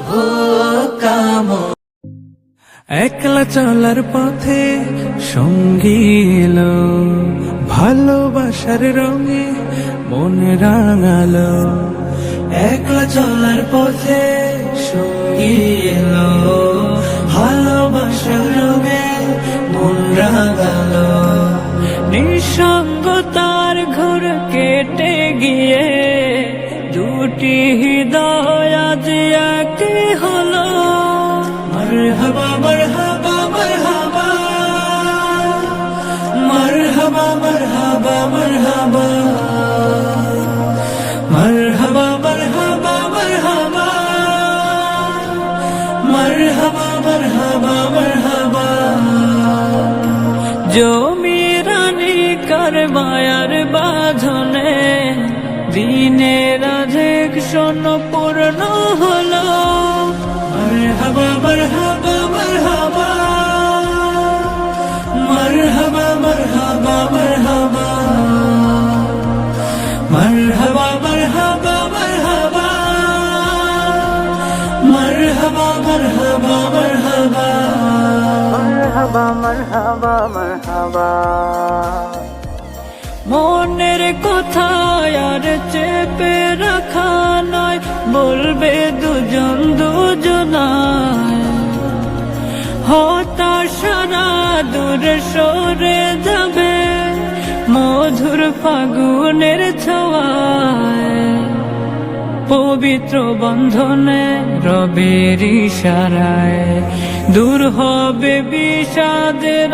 শুভ কাম একলা চলার পথে সঙ্গী এলো, ভালোবাসার রঙে মন রাঙালো। একলা চলার পথে সঙ্গী এলো, ভালোবাসার রঙে মন রাঙালো। নিঃসঙ্গতার ঘর কেটে গিয়ে দুটি মারহাবা মারহাবা মারহাবা। মারহাবা মারহাবা মারহাবা। মারহাবা মারহাবা কারবায়ার দিনের আধেক শোন পূর্ণ হলো। মারহাবা। মনের কথা আর চেপে রাখা নয় বলবে দুজন দুজনায় হতাশারা দূর সরে যাবে মধুর ফাগুনের ছোঁয়ায়। পবিত্র বন্ধনে রবের ইশারায় দূর হবে বিষাদের